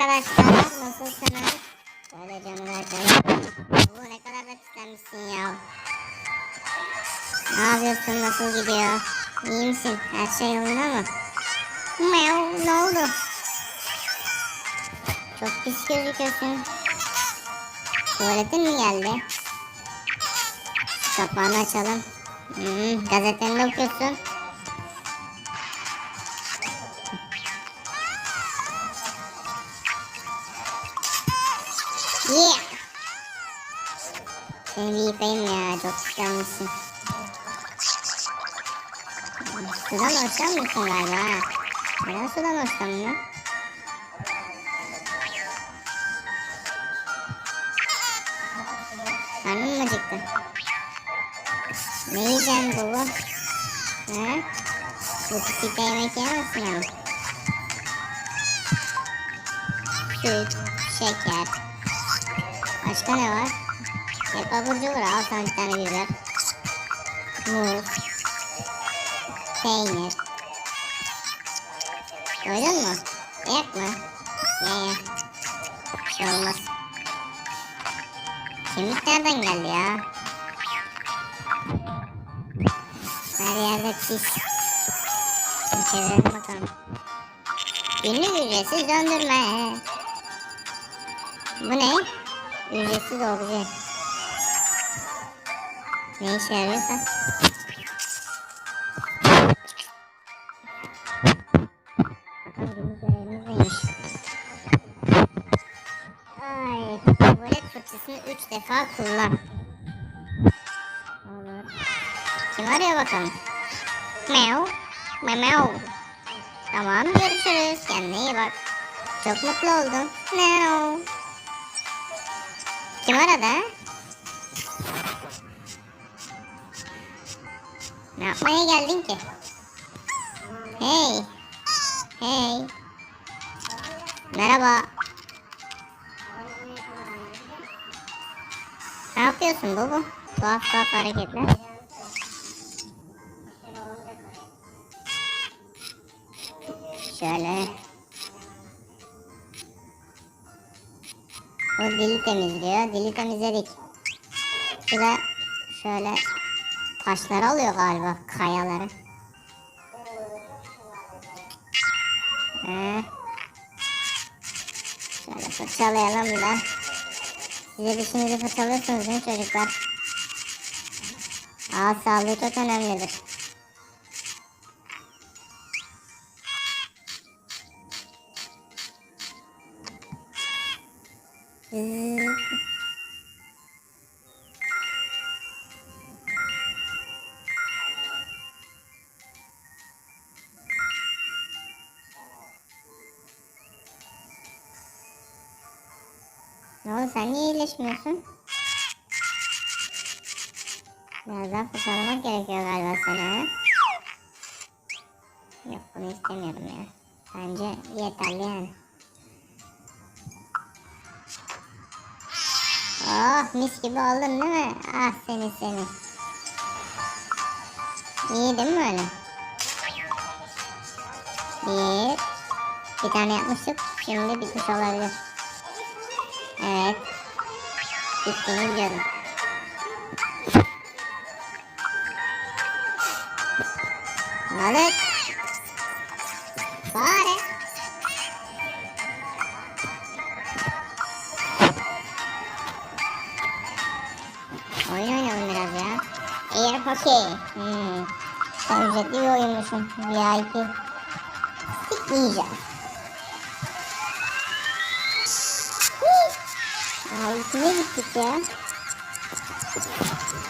arkadaşlar. Nasılsınız? Böyle canım arkadaşlar. Bu ne kadar da pislenmişsin ya. Ne yapıyorsun? Nasıl gidiyor? İyi misin? Her şey yolunda mı? Meow, ne oldu? Çok pis gözüküyorsun. Tuvaletin mi geldi? Kapağını açalım. Hmm, gazeteni okuyorsun. Seni bir yıkayayım ya. Çok sıkılmışsın. Sudan hoşlanmıyorsun galiba ha. Neden sudan hoşlanmıyor? Karnın mı acıktı? Ne yiyeceksin baba? Ha? Bu küçükte yemek yemezsin ama. Süt, şeker. Başka ne var? Hep abur cubur al sana bir tane biber. Muz. Peynir. Doydun mu? Yak mı? Ye ye. Bir şey olmaz. Kemik nereden geldi ya? Her yerde pis. Çevirelim bakalım. Günlük ücretsiz döndürme. Bu ne? Ücretsiz obje. Ne işe yarıyorsa. Bakalım günlük görevimiz neymiş. Ay, tuvalet fırçasını üç defa kullan. Olur. Kim arıyor bakalım? Meow. Meow. Tamam görüşürüz. Kendine iyi bak. Çok mutlu oldum. Meow. Kim aradı? Ne yapmaya geldin ki? Hey. Hey. Merhaba. Ne yapıyorsun baba? Tuhaf tuhaf hareketler. Şöyle. Bu dili temizliyor. Dili temizledik. Bu da şöyle taşları alıyor galiba. Kayaları. He. Şöyle fırçalayalım da. Size dişinizi fırçalıyorsunuz değil mi çocuklar? Ağız sağlığı çok önemlidir. Ne oldu sen niye iyileşmiyorsun? Biraz daha fırçalamak gerekiyor galiba sana. Yok bunu istemiyorum ya. Bence yeterli yani. Oh mis gibi oldun değil mi? Ah seni seni. İyi değil mi öyle? Bir. Bir tane yapmıştık. Şimdi bitmiş olabilir. Evet. Bittiğini biliyorum. Balık. Fare. Oyun oynayalım biraz ya. Air hockey. Hmm. Sen ücretli bir oyunmuşsun. VIP. Stick Ay kime gittik ya?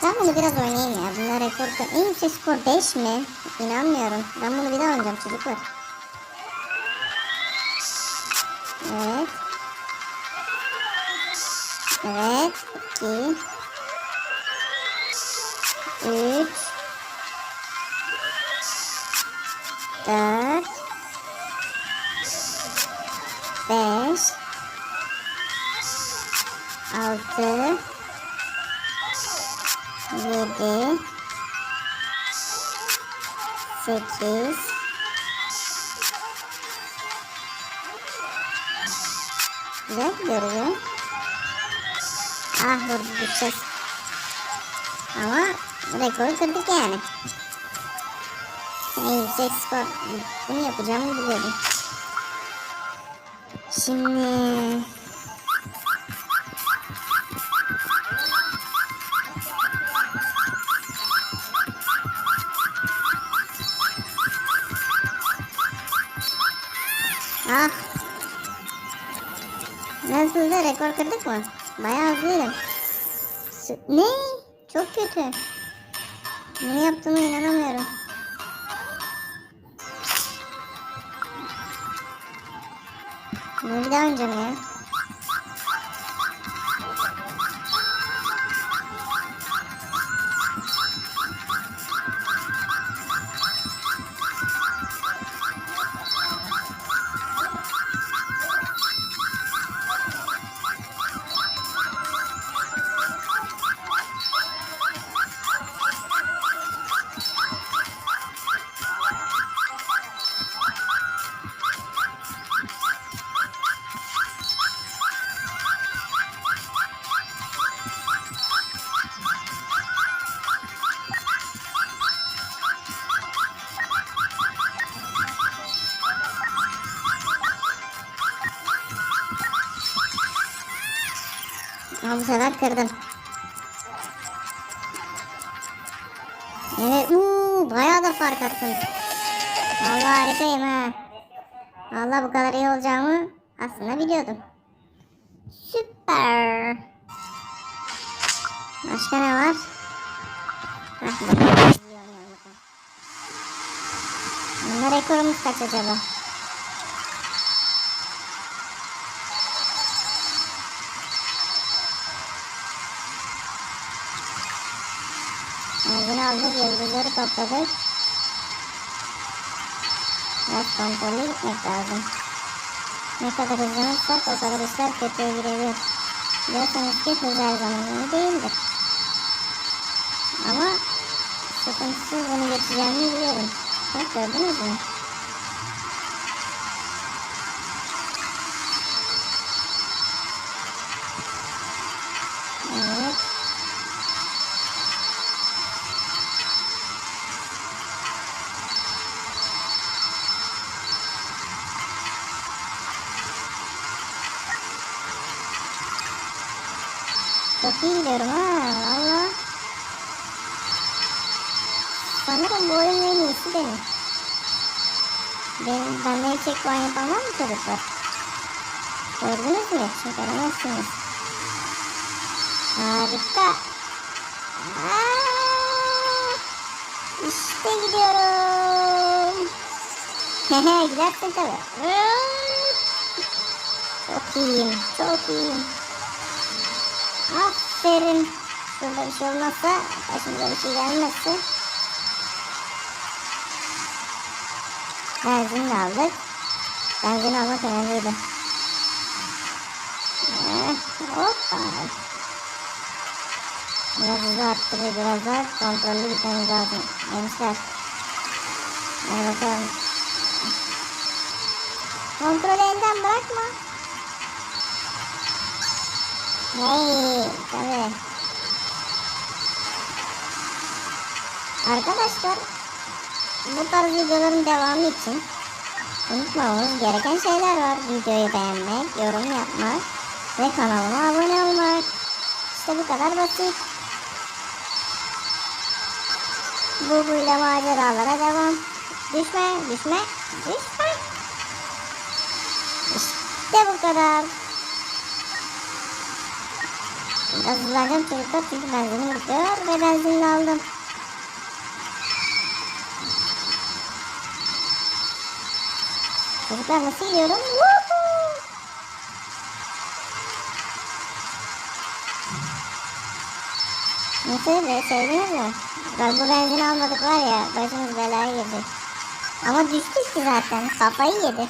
Ben bunu biraz oynayayım ya. Bunlar rekor... En yüksek skor 5 mi? İnanmıyorum. Ben bunu bir daha oynayacağım çocuklar. Evet. Evet. 2 3 4 5 6 7 8 Güzel ya. Ah vurdu düşeceğiz. Ama rekoru kırdık yani. En yüksek skor. Bunu yapacağımı biliyordum. Şimdi... Rekor kırdık mı? Bayağı hızlıydım. Ne? Çok kötü. Bunu yaptığıma inanamıyorum. Bunu bir daha oynayacağım ya. Ama bu sefer kırdım. Evet, uuu, bayağı da fark attım. Allah harikayım ha. Allah bu kadar iyi olacağımı aslında biliyordum. Süper. Başka ne var? Hah, bakalım. Rekorumuz kaç acaba? Aldık, yıldızları topladık. Biraz kontrollü gitmek lazım. Ne kadar hızlanırsak o kadar işler kötüye girebilir. Biliyorsunuz ki hız her zaman iyi değildir. Ama sıkıntısız bunu geçeceğimi biliyorum. Bak gördünüz mü? Çok iyi gidiyorum ha valla. Sanırım bu oyunun en iyisi benim. Benim, benden yapan var mı çocuklar? Gördünüz mü? Çıkaramazsınız. Harika. Aa, işte gidiyorum. Hehe gidersin tabii. Çok iyiyim, çok iyiyim. Aferin. Şurada bir şey olmazsa, başımıza bir şey gelmezse. Benzin de aldık. Benzin almak önemliydi. Eh, hoppa. Biraz hızlı arttırıyor, biraz daha kontrollü gitmemiz lazım. Gençler. Hadi bakalım. Kontrolü elden bırakma. Hey, tabii. Arkadaşlar, bu tarz videoların devamı için unutmamamız gereken şeyler var. Videoyu beğenmek, yorum yapmak ve kanalıma abone olmak. İşte bu kadar basit. Bu böyle maceralara devam. Düşme, düşme, düşme. İşte bu kadar. Biraz hızlanacağım çocuklar çünkü benzinim bitiyor ve benzinini aldım. Çocuklar nasıl gidiyorum? Woohoo! Nasıl be sevdiniz mi? Bak bu benzin almadık var ya başımız belaya girdi. Ama düştük ki zaten kafayı yedi.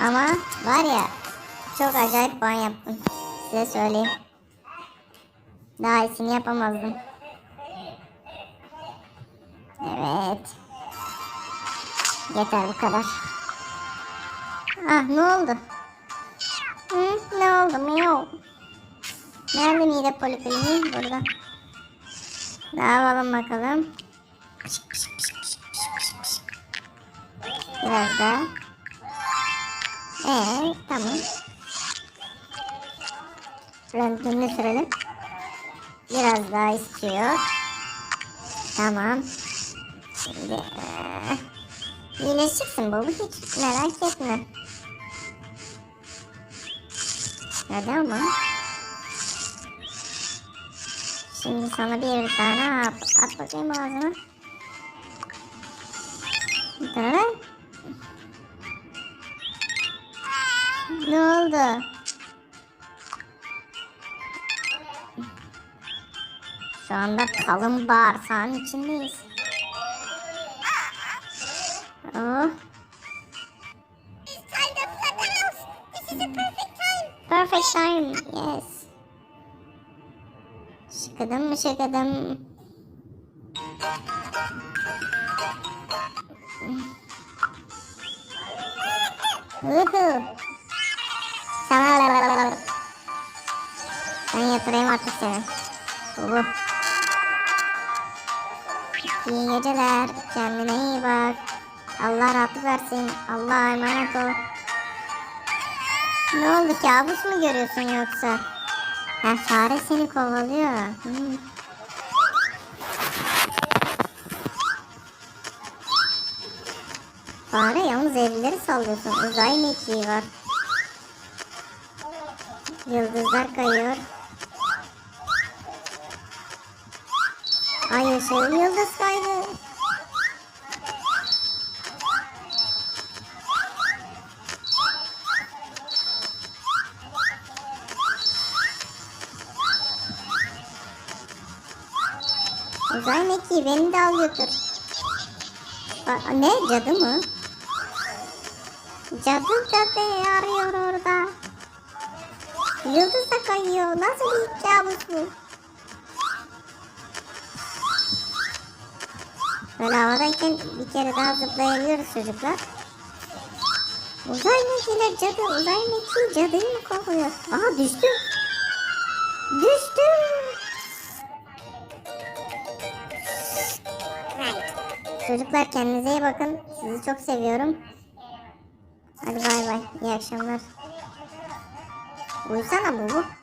Ama var ya çok acayip puan yaptım. Size söyleyeyim. Daha iyisini yapamazdım. Evet. Yeter bu kadar. Ah ne oldu? Hı, ne oldu? Miyav. Nerede mide polikliniği? Burada. Dağılalım bakalım. Biraz daha. Ee, tamam. Röntgenini sürelim. Biraz daha istiyor. Tamam. Şimdi ee, iyileşeceksin baba hiç merak etme. Hadi ama. Şimdi sana bir tane at, at bakayım ağzına. Bir tane. Ne oldu? Şu anda kalın bağırsağın içindeyiz. Oh. Perfect time. Yes. Şıkıdım mı şıkıdım. Uhu. Sana ben yatırayım artık seni. Uhu. İyi geceler. Kendine iyi bak. Allah rahatlık versin. Allah'a emanet ol. Ne oldu kabus mu görüyorsun yoksa? Ha fare seni kovalıyor. Hmm. Fare yalnız evlileri sallıyorsun. Uzay mekiği var. Yıldızlar kayıyor. Ay ışığı yıldız kaydı. Uzay mekiği beni de al. Aa, ne cadı mı? Cadı cadı arıyor orada. Yıldız da kayıyor. Nasıl bir kabus bu? Böyle havadayken bir kere daha zıplayabiliyoruz çocuklar. Uzay mekiğiyle cadı, uzay mekiği cadıyı mı kovuyor? Aha düştüm. Düştüm. Çocuklar kendinize iyi bakın. Sizi çok seviyorum. Hadi bay bay. İyi akşamlar. Uyusana bu.